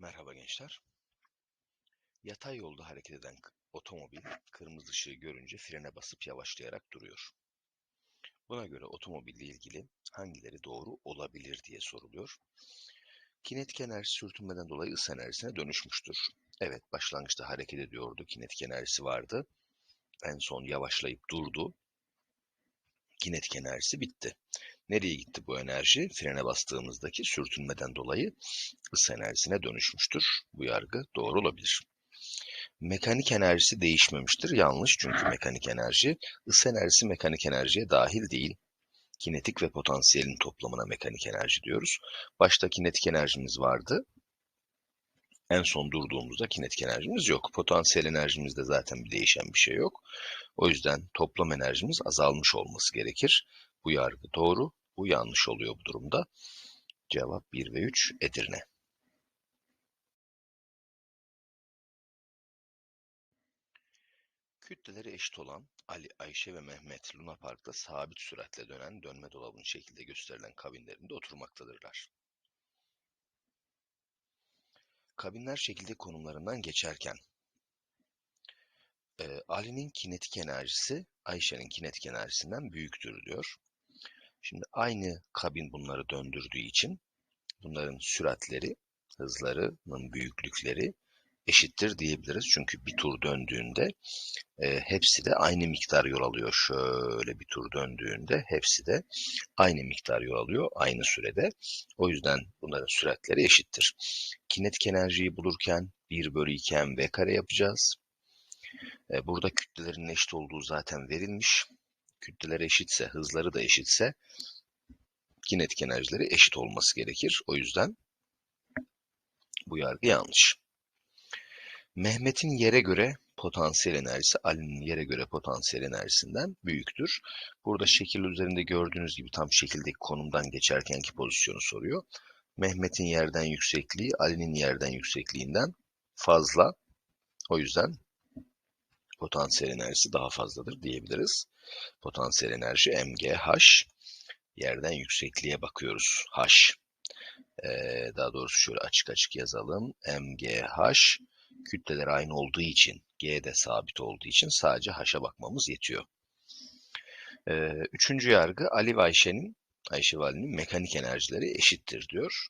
Merhaba gençler. Yatay yolda hareket eden otomobil kırmızı ışığı görünce frene basıp yavaşlayarak duruyor. Buna göre otomobille ilgili hangileri doğru olabilir diye soruluyor. Kinetik enerji sürtünmeden dolayı ısı enerjisine dönüşmüştür. Evet, başlangıçta hareket ediyordu, kinetik enerjisi vardı. En son yavaşlayıp durdu. Kinetik enerjisi bitti. Nereye gitti bu enerji? Frene bastığımızdaki sürtünmeden dolayı ısı enerjisine dönüşmüştür. Bu yargı doğru olabilir. Mekanik enerjisi değişmemiştir. Yanlış çünkü mekanik enerji, ısı enerjisi mekanik enerjiye dahil değil. Kinetik ve potansiyelin toplamına mekanik enerji diyoruz. Başta kinetik enerjimiz vardı. En son durduğumuzda kinetik enerjimiz yok. Potansiyel enerjimizde zaten bir değişen bir şey yok. O yüzden toplam enerjimiz azalmış olması gerekir. Bu yargı doğru, bu yanlış oluyor bu durumda. Cevap 1 ve 3 Edirne. Kütleleri eşit olan Ali, Ayşe ve Mehmet Luna Park'ta sabit süratle dönen dönme dolabının şekilde gösterilen kabinlerinde oturmaktadırlar. Kabinler şekilde konumlarından geçerken e, Ali'nin kinetik enerjisi Ayşe'nin kinetik enerjisinden büyüktür diyor. Şimdi aynı kabin bunları döndürdüğü için bunların süratleri, hızlarının büyüklükleri eşittir diyebiliriz. Çünkü bir tur döndüğünde e, hepsi de aynı miktar yol alıyor. Şöyle bir tur döndüğünde hepsi de aynı miktar yol alıyor aynı sürede. O yüzden bunların süratleri eşittir. Kinetik enerjiyi bulurken 1 bölü 2 v kare yapacağız. E, burada kütlelerin eşit olduğu zaten verilmiş. Kütleler eşitse, hızları da eşitse kinetik enerjileri eşit olması gerekir. O yüzden bu yargı yanlış. Mehmet'in yere göre potansiyel enerjisi Ali'nin yere göre potansiyel enerjisinden büyüktür. Burada şekil üzerinde gördüğünüz gibi tam şekildeki konumdan geçerkenki pozisyonu soruyor. Mehmet'in yerden yüksekliği Ali'nin yerden yüksekliğinden fazla. O yüzden potansiyel enerjisi daha fazladır diyebiliriz. Potansiyel enerji MGH. Yerden yüksekliğe bakıyoruz. H. Ee, daha doğrusu şöyle açık açık yazalım. MGH kütleler aynı olduğu için, G de sabit olduğu için sadece H'a bakmamız yetiyor. Ee, üçüncü yargı Ali ve Ayşe'nin, Ayşe ve Ali'nin mekanik enerjileri eşittir diyor.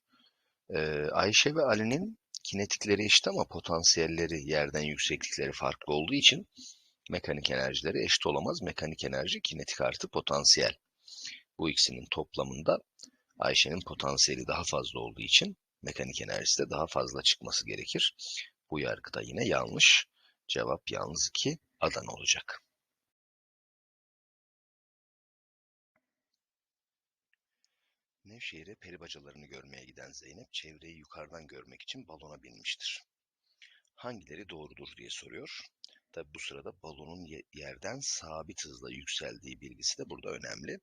Ee, Ayşe ve Ali'nin kinetikleri eşit ama potansiyelleri, yerden yükseklikleri farklı olduğu için mekanik enerjileri eşit olamaz. Mekanik enerji kinetik artı potansiyel. Bu ikisinin toplamında Ayşe'nin potansiyeli daha fazla olduğu için mekanik enerjisi de daha fazla çıkması gerekir. Bu yargı da yine yanlış. Cevap yalnız 2 Adana olacak. Nevşehir'e peri bacalarını görmeye giden Zeynep çevreyi yukarıdan görmek için balona binmiştir. Hangileri doğrudur diye soruyor. Tabi bu sırada balonun yerden sabit hızla yükseldiği bilgisi de burada önemli.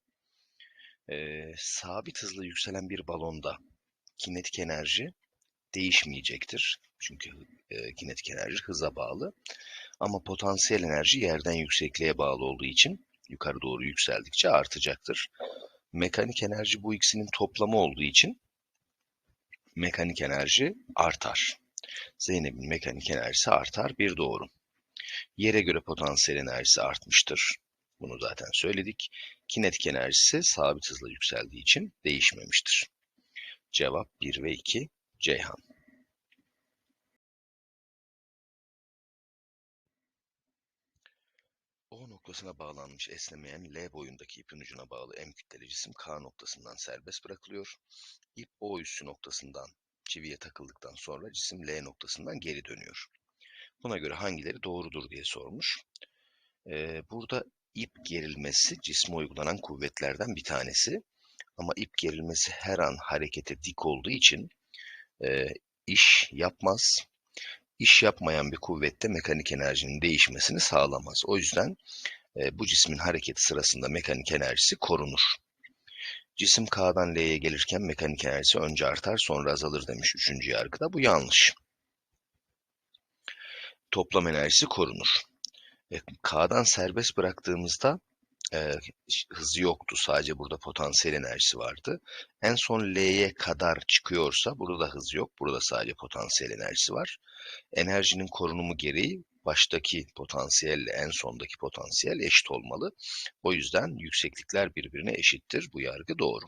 Ee, sabit hızla yükselen bir balonda kinetik enerji değişmeyecektir. Çünkü e, kinetik enerji hıza bağlı. Ama potansiyel enerji yerden yüksekliğe bağlı olduğu için yukarı doğru yükseldikçe artacaktır. Mekanik enerji bu ikisinin toplamı olduğu için mekanik enerji artar. Zeynep'in mekanik enerjisi artar. Bir doğru. Yere göre potansiyel enerjisi artmıştır. Bunu zaten söyledik. Kinetik enerjisi sabit hızla yükseldiği için değişmemiştir. Cevap 1 ve 2 Ceyhan. O noktasına bağlanmış esnemeyen L boyundaki ipin ucuna bağlı M kütleli cisim K noktasından serbest bırakılıyor. İp O üssü noktasından çiviye takıldıktan sonra cisim L noktasından geri dönüyor. Buna göre hangileri doğrudur diye sormuş. Ee, burada ip gerilmesi cisme uygulanan kuvvetlerden bir tanesi. Ama ip gerilmesi her an harekete dik olduğu için e, iş yapmaz. İş yapmayan bir kuvvette mekanik enerjinin değişmesini sağlamaz. O yüzden e, bu cismin hareketi sırasında mekanik enerjisi korunur. Cisim K'dan L'ye gelirken mekanik enerjisi önce artar sonra azalır demiş üçüncü yargıda. Bu yanlış. Toplam enerjisi korunur. E, K'dan serbest bıraktığımızda e, hızı yoktu. Sadece burada potansiyel enerjisi vardı. En son L'ye kadar çıkıyorsa burada da hız yok. Burada sadece potansiyel enerjisi var. Enerjinin korunumu gereği baştaki potansiyelle en sondaki potansiyel eşit olmalı. O yüzden yükseklikler birbirine eşittir. Bu yargı doğru.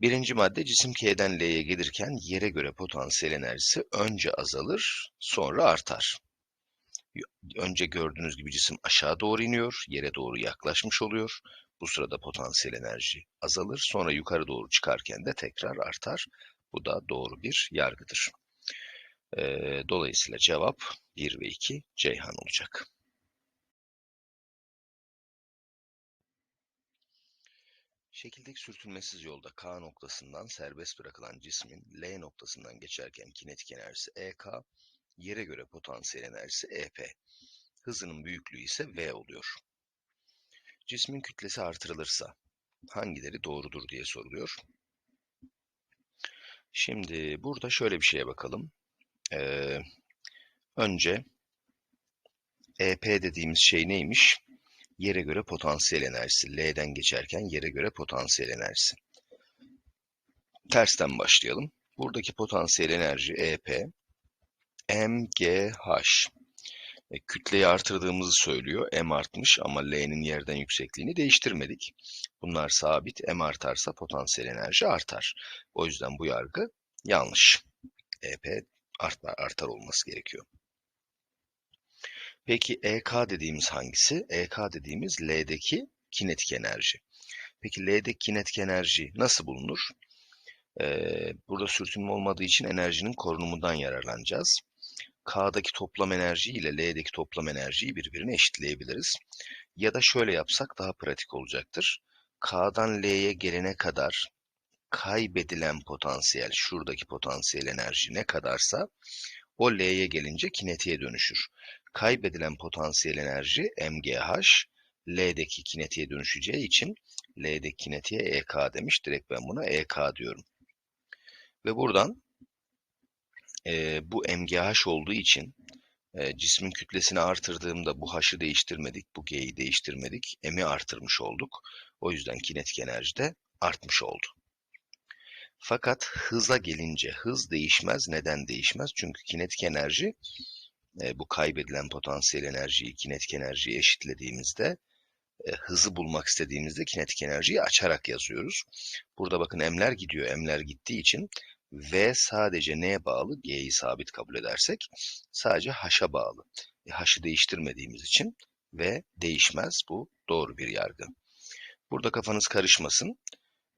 Birinci madde cisim K'den L'ye gelirken yere göre potansiyel enerjisi önce azalır, sonra artar. Önce gördüğünüz gibi cisim aşağı doğru iniyor, yere doğru yaklaşmış oluyor. Bu sırada potansiyel enerji azalır, sonra yukarı doğru çıkarken de tekrar artar. Bu da doğru bir yargıdır. Dolayısıyla cevap 1 ve 2 Ceyhan olacak. Şekildeki sürtünmesiz yolda K noktasından serbest bırakılan cismin L noktasından geçerken kinetik enerjisi EK, yere göre potansiyel enerjisi EP. Hızının büyüklüğü ise V oluyor. Cismin kütlesi artırılırsa hangileri doğrudur diye soruluyor. Şimdi burada şöyle bir şeye bakalım. Ee, önce EP dediğimiz şey neymiş? Yere göre potansiyel enerjisi. L'den geçerken yere göre potansiyel enerjisi. Tersten başlayalım. Buradaki potansiyel enerji EP, MGH. E, kütleyi artırdığımızı söylüyor. M artmış ama L'nin yerden yüksekliğini değiştirmedik. Bunlar sabit. M artarsa potansiyel enerji artar. O yüzden bu yargı yanlış. EP artar, artar olması gerekiyor. Peki EK dediğimiz hangisi? EK dediğimiz L'deki kinetik enerji. Peki L'deki kinetik enerji nasıl bulunur? Ee, burada sürtünme olmadığı için enerjinin korunumundan yararlanacağız. K'daki toplam enerji ile L'deki toplam enerjiyi birbirine eşitleyebiliriz. Ya da şöyle yapsak daha pratik olacaktır. K'dan L'ye gelene kadar kaybedilen potansiyel, şuradaki potansiyel enerji ne kadarsa o L'ye gelince kinetiğe dönüşür. Kaybedilen potansiyel enerji MGH, L'deki kinetiğe dönüşeceği için L'deki kinetiğe EK demiş. Direkt ben buna EK diyorum. Ve buradan e, bu MGH olduğu için e, cismin kütlesini artırdığımda bu H'ı değiştirmedik, bu G'yi değiştirmedik, M'i artırmış olduk. O yüzden kinetik enerji de artmış oldu. Fakat hıza gelince hız değişmez. Neden değişmez? Çünkü kinetik enerji e, bu kaybedilen potansiyel enerjiyi kinetik enerjiye eşitlediğimizde e, hızı bulmak istediğimizde kinetik enerjiyi açarak yazıyoruz. Burada bakın m'ler gidiyor. M'ler gittiği için V sadece neye bağlı? G'yi sabit kabul edersek sadece H'a bağlı. E, H'ı değiştirmediğimiz için V değişmez. Bu doğru bir yargı. Burada kafanız karışmasın.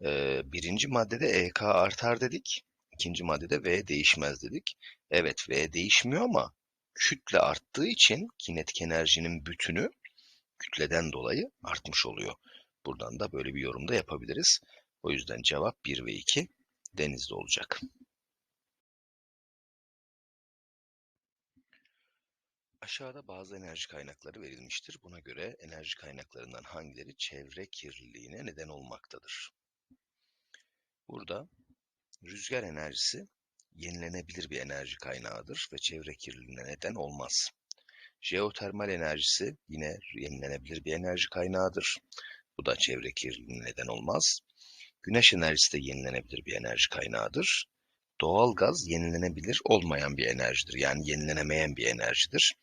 Ee, birinci maddede EK artar dedik. İkinci maddede V değişmez dedik. Evet V değişmiyor ama kütle arttığı için kinetik enerjinin bütünü kütleden dolayı artmış oluyor. Buradan da böyle bir yorum da yapabiliriz. O yüzden cevap 1 ve 2 denizde olacak. Aşağıda bazı enerji kaynakları verilmiştir. Buna göre enerji kaynaklarından hangileri çevre kirliliğine neden olmaktadır? Burada rüzgar enerjisi yenilenebilir bir enerji kaynağıdır ve çevre kirliliğine neden olmaz. Jeotermal enerjisi yine yenilenebilir bir enerji kaynağıdır. Bu da çevre kirliliğine neden olmaz. Güneş enerjisi de yenilenebilir bir enerji kaynağıdır. Doğal gaz yenilenebilir olmayan bir enerjidir. Yani yenilenemeyen bir enerjidir.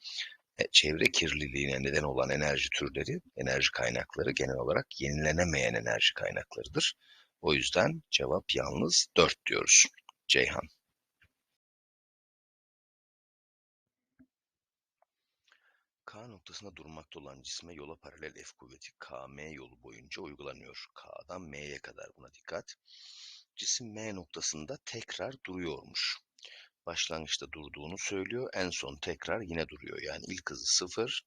E, çevre kirliliğine neden olan enerji türleri, enerji kaynakları genel olarak yenilenemeyen enerji kaynaklarıdır. O yüzden cevap yalnız 4 diyoruz. Ceyhan. K noktasında durmakta olan cisme yola paralel F kuvveti KM yolu boyunca uygulanıyor. K'dan M'ye kadar buna dikkat. Cisim M noktasında tekrar duruyormuş. Başlangıçta durduğunu söylüyor. En son tekrar yine duruyor. Yani ilk hızı 0.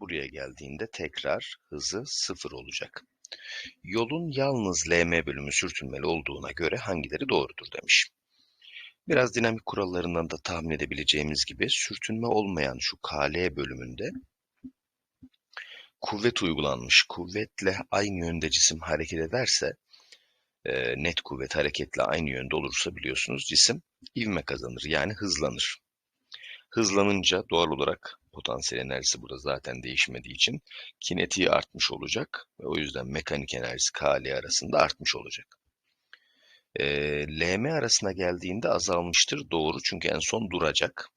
Buraya geldiğinde tekrar hızı 0 olacak. Yolun yalnız LM bölümü sürtünmeli olduğuna göre hangileri doğrudur demiş. Biraz dinamik kurallarından da tahmin edebileceğimiz gibi sürtünme olmayan şu KL bölümünde kuvvet uygulanmış. Kuvvetle aynı yönde cisim hareket ederse e, net kuvvet hareketle aynı yönde olursa biliyorsunuz cisim ivme kazanır yani hızlanır. Hızlanınca doğal olarak potansiyel enerjisi burada zaten değişmediği için kinetiği artmış olacak ve o yüzden mekanik enerjisi KL arasında artmış olacak. E, LM arasına geldiğinde azalmıştır. Doğru çünkü en son duracak.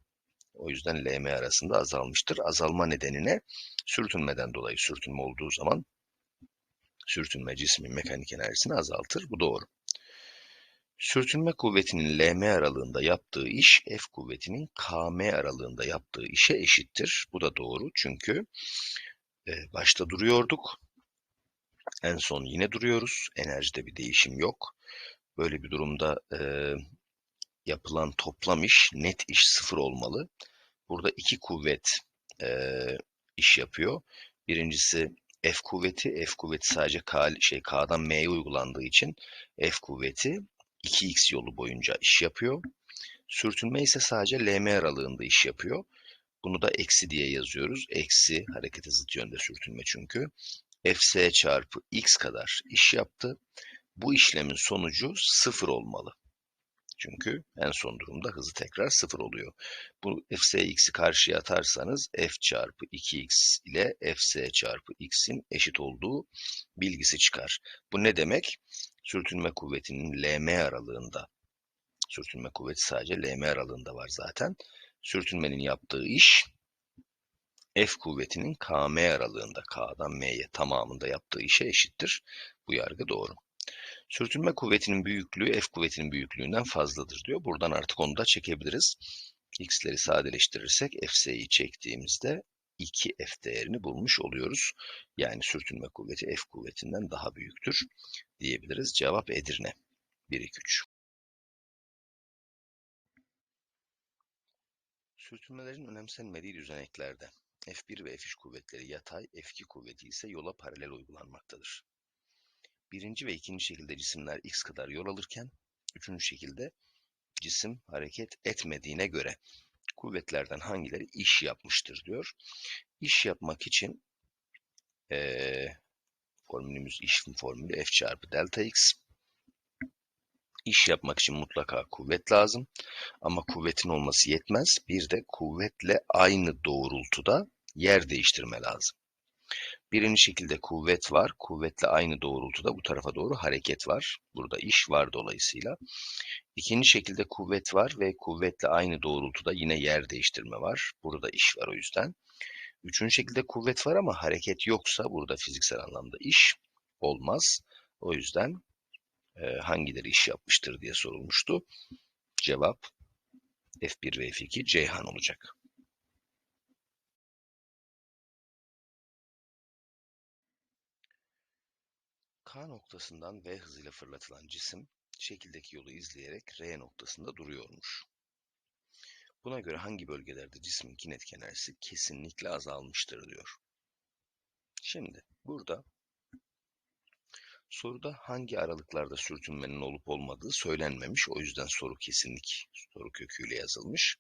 O yüzden LM arasında azalmıştır. Azalma nedenine sürtünmeden dolayı sürtünme olduğu zaman sürtünme cismin mekanik enerjisini azaltır. Bu doğru. Sürtünme kuvvetinin LM aralığında yaptığı iş F kuvvetinin KM aralığında yaptığı işe eşittir. Bu da doğru çünkü e, başta duruyorduk. En son yine duruyoruz. Enerjide bir değişim yok. Böyle bir durumda e, yapılan toplam iş, net iş sıfır olmalı. Burada iki kuvvet e, iş yapıyor. Birincisi F kuvveti, F kuvveti sadece K, şey, K'dan M'ye uygulandığı için F kuvveti 2x yolu boyunca iş yapıyor. Sürtünme ise sadece LM aralığında iş yapıyor. Bunu da eksi diye yazıyoruz. Eksi harekete zıt yönde sürtünme çünkü. Fs çarpı x kadar iş yaptı. Bu işlemin sonucu sıfır olmalı. Çünkü en son durumda hızı tekrar sıfır oluyor. Bu fsx'i karşıya atarsanız f çarpı 2x ile fs çarpı x'in eşit olduğu bilgisi çıkar. Bu ne demek? Sürtünme kuvvetinin lm aralığında, sürtünme kuvveti sadece lm aralığında var zaten. Sürtünmenin yaptığı iş F kuvvetinin km aralığında, K'dan M'ye tamamında yaptığı işe eşittir. Bu yargı doğru. Sürtünme kuvvetinin büyüklüğü F kuvvetinin büyüklüğünden fazladır diyor. Buradan artık onu da çekebiliriz. X'leri sadeleştirirsek Fs'yi çektiğimizde 2F değerini bulmuş oluyoruz. Yani sürtünme kuvveti F kuvvetinden daha büyüktür diyebiliriz. Cevap Edirne. 1, 2, 3. Sürtünmelerin önemsenmediği düzeneklerde F1 ve F3 kuvvetleri yatay, F2 kuvveti ise yola paralel uygulanmaktadır. Birinci ve ikinci şekilde cisimler x kadar yol alırken, üçüncü şekilde cisim hareket etmediğine göre kuvvetlerden hangileri iş yapmıştır diyor. İş yapmak için ee, formülümüz iş formülü F çarpı delta x. İş yapmak için mutlaka kuvvet lazım. Ama kuvvetin olması yetmez. Bir de kuvvetle aynı doğrultuda yer değiştirme lazım. Birinci şekilde kuvvet var. Kuvvetle aynı doğrultuda bu tarafa doğru hareket var. Burada iş var dolayısıyla. İkinci şekilde kuvvet var ve kuvvetle aynı doğrultuda yine yer değiştirme var. Burada iş var o yüzden. Üçüncü şekilde kuvvet var ama hareket yoksa burada fiziksel anlamda iş olmaz. O yüzden e, hangileri iş yapmıştır diye sorulmuştu. Cevap F1 ve F2 Ceyhan olacak. K noktasından V hızıyla fırlatılan cisim şekildeki yolu izleyerek R noktasında duruyormuş. Buna göre hangi bölgelerde cismin kinetik enerjisi kesinlikle azalmıştır diyor. Şimdi burada soruda hangi aralıklarda sürtünmenin olup olmadığı söylenmemiş. O yüzden soru kesinlik soru köküyle yazılmış.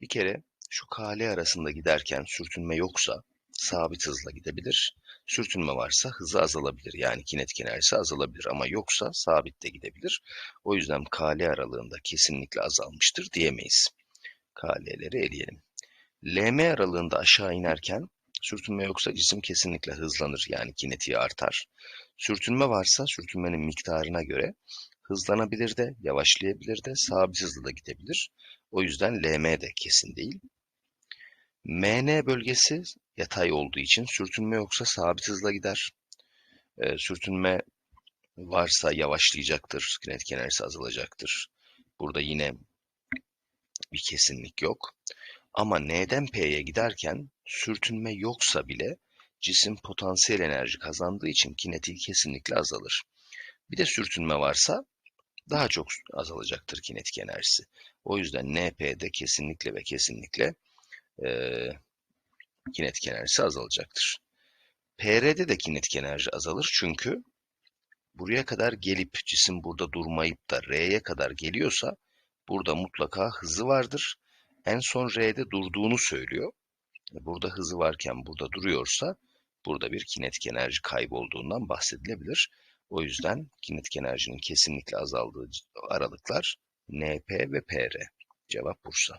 Bir kere şu KL arasında giderken sürtünme yoksa sabit hızla gidebilir. Sürtünme varsa hızı azalabilir. Yani kinetik enerjisi azalabilir ama yoksa sabit de gidebilir. O yüzden KL aralığında kesinlikle azalmıştır diyemeyiz. KL'leri eleyelim. LM aralığında aşağı inerken sürtünme yoksa cisim kesinlikle hızlanır yani kinetiği artar. Sürtünme varsa sürtünmenin miktarına göre hızlanabilir de, yavaşlayabilir de, sabit hızlı da gidebilir. O yüzden LM de kesin değil. MN bölgesi yatay olduğu için sürtünme yoksa sabit hızla gider. E, sürtünme varsa yavaşlayacaktır, kinetik enerjisi azalacaktır. Burada yine bir kesinlik yok. Ama N'den P'ye giderken sürtünme yoksa bile cisim potansiyel enerji kazandığı için kinetiği kesinlikle azalır. Bir de sürtünme varsa daha çok azalacaktır kinetik enerjisi. O yüzden NP'de kesinlikle ve kesinlikle e, kinetik enerjisi azalacaktır. PR'de de kinetik enerji azalır çünkü buraya kadar gelip cisim burada durmayıp da R'ye kadar geliyorsa burada mutlaka hızı vardır. En son R'de durduğunu söylüyor. Burada hızı varken burada duruyorsa burada bir kinetik enerji kaybolduğundan bahsedilebilir. O yüzden kinetik enerjinin kesinlikle azaldığı aralıklar NP ve PR. Cevap Bursa.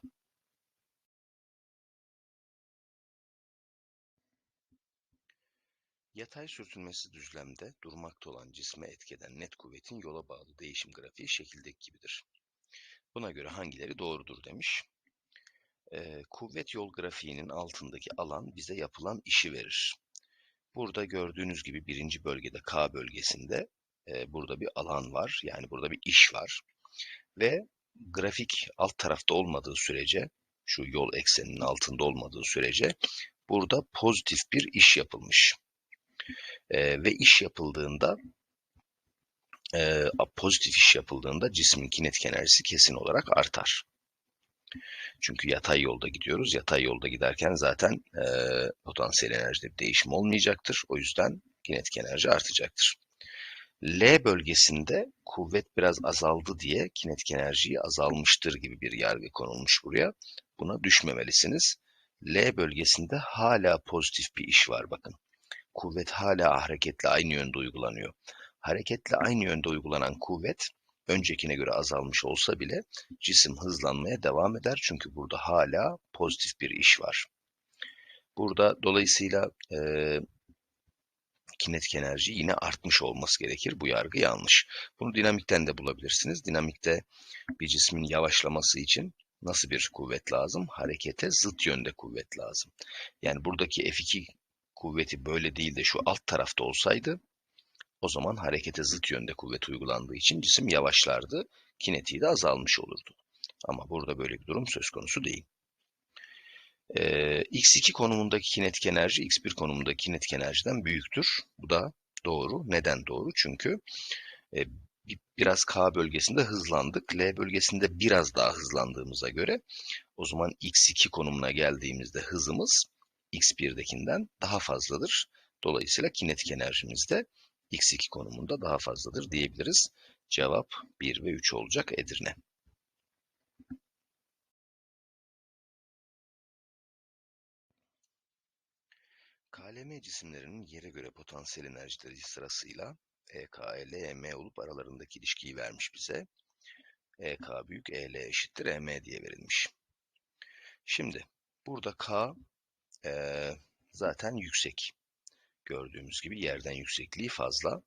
Yatay sürtünmesi düzlemde durmakta olan cisme etkeden net kuvvetin yola bağlı değişim grafiği şekildeki gibidir. Buna göre hangileri doğrudur demiş. Ee, kuvvet yol grafiğinin altındaki alan bize yapılan işi verir. Burada gördüğünüz gibi birinci bölgede K bölgesinde e, burada bir alan var. Yani burada bir iş var. Ve grafik alt tarafta olmadığı sürece, şu yol ekseninin altında olmadığı sürece burada pozitif bir iş yapılmış. E, ve iş yapıldığında e, pozitif iş yapıldığında cismin kinetik enerjisi kesin olarak artar. Çünkü yatay yolda gidiyoruz. Yatay yolda giderken zaten e, potansiyel enerjide bir değişim olmayacaktır. O yüzden kinetik enerji artacaktır. L bölgesinde kuvvet biraz azaldı diye kinetik enerjiyi azalmıştır gibi bir yargı konulmuş buraya. Buna düşmemelisiniz. L bölgesinde hala pozitif bir iş var bakın. Kuvvet hala hareketle aynı yönde uygulanıyor. Hareketle aynı yönde uygulanan kuvvet öncekine göre azalmış olsa bile cisim hızlanmaya devam eder. Çünkü burada hala pozitif bir iş var. Burada dolayısıyla e, kinetik enerji yine artmış olması gerekir. Bu yargı yanlış. Bunu dinamikten de bulabilirsiniz. Dinamikte bir cismin yavaşlaması için nasıl bir kuvvet lazım? Harekete zıt yönde kuvvet lazım. Yani buradaki F2 kuvveti böyle değil de şu alt tarafta olsaydı o zaman harekete zıt yönde kuvvet uygulandığı için cisim yavaşlardı. Kinetiği de azalmış olurdu. Ama burada böyle bir durum söz konusu değil. Ee, X2 konumundaki kinetik enerji X1 konumundaki kinetik enerjiden büyüktür. Bu da doğru. Neden doğru? Çünkü e, biraz K bölgesinde hızlandık. L bölgesinde biraz daha hızlandığımıza göre o zaman X2 konumuna geldiğimizde hızımız X1'dekinden daha fazladır. Dolayısıyla kinetik enerjimiz de X2 konumunda daha fazladır diyebiliriz. Cevap 1 ve 3 olacak Edirne. KLM cisimlerinin yere göre potansiyel enerjileri sırasıyla EK, EL, EM olup aralarındaki ilişkiyi vermiş bize. EK büyük, EL eşittir EM diye verilmiş. Şimdi burada K e, zaten yüksek. Gördüğümüz gibi yerden yüksekliği fazla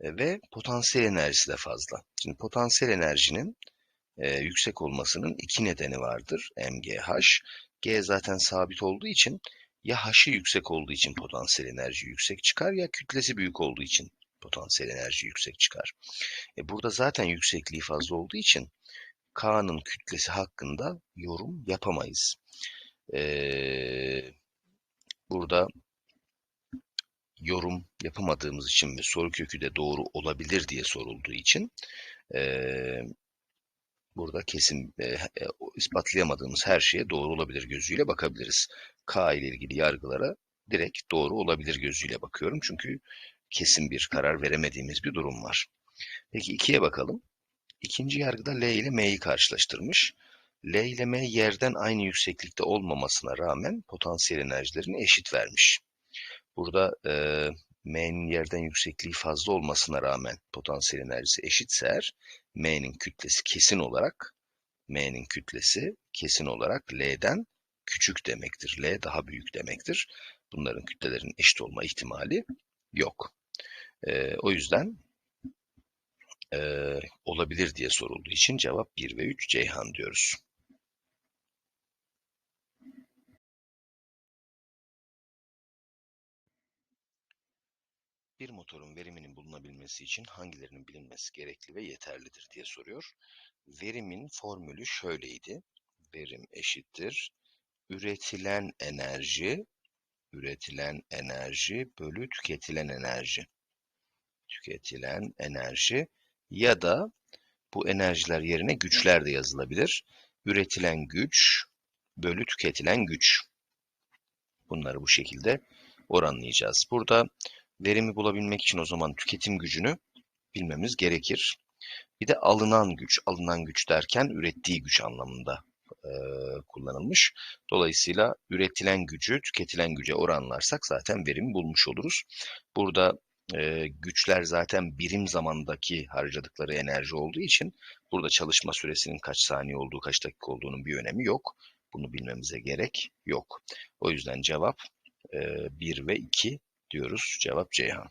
e, ve potansiyel enerjisi de fazla. Şimdi potansiyel enerjinin e, yüksek olmasının iki nedeni vardır. MGH. G zaten sabit olduğu için ya H'ı yüksek olduğu için potansiyel enerji yüksek çıkar ya kütlesi büyük olduğu için potansiyel enerji yüksek çıkar. E burada zaten yüksekliği fazla olduğu için K'nın kütlesi hakkında yorum yapamayız. Ee, burada yorum yapamadığımız için ve soru kökü de doğru olabilir diye sorulduğu için e, burada kesin e, ispatlayamadığımız her şeye doğru olabilir gözüyle bakabiliriz. K ile ilgili yargılara direkt doğru olabilir gözüyle bakıyorum. Çünkü kesin bir karar veremediğimiz bir durum var. Peki ikiye bakalım. İkinci yargıda L ile M'yi karşılaştırmış. L ile M yerden aynı yükseklikte olmamasına rağmen potansiyel enerjilerini eşit vermiş. Burada e, M'nin yerden yüksekliği fazla olmasına rağmen potansiyel enerjisi eşitse eğer M'nin kütlesi kesin olarak M'nin kütlesi kesin olarak L'den küçük demektir. L daha büyük demektir. Bunların kütlelerin eşit olma ihtimali yok. E, o yüzden e, olabilir diye sorulduğu için cevap 1 ve 3 Ceyhan diyoruz. Bir motorun veriminin bulunabilmesi için hangilerinin bilinmesi gerekli ve yeterlidir diye soruyor. Verimin formülü şöyleydi. Verim eşittir. Üretilen enerji, üretilen enerji bölü tüketilen enerji. Tüketilen enerji ya da bu enerjiler yerine güçler de yazılabilir. Üretilen güç bölü tüketilen güç. Bunları bu şekilde oranlayacağız. Burada verimi bulabilmek için o zaman tüketim gücünü bilmemiz gerekir. Bir de alınan güç, alınan güç derken ürettiği güç anlamında e, kullanılmış. Dolayısıyla üretilen gücü tüketilen güce oranlarsak zaten verimi bulmuş oluruz. Burada e, güçler zaten birim zamandaki harcadıkları enerji olduğu için burada çalışma süresinin kaç saniye olduğu, kaç dakika olduğunun bir önemi yok. Bunu bilmemize gerek yok. O yüzden cevap e, 1 ve 2 diyoruz. Cevap Ceyhan.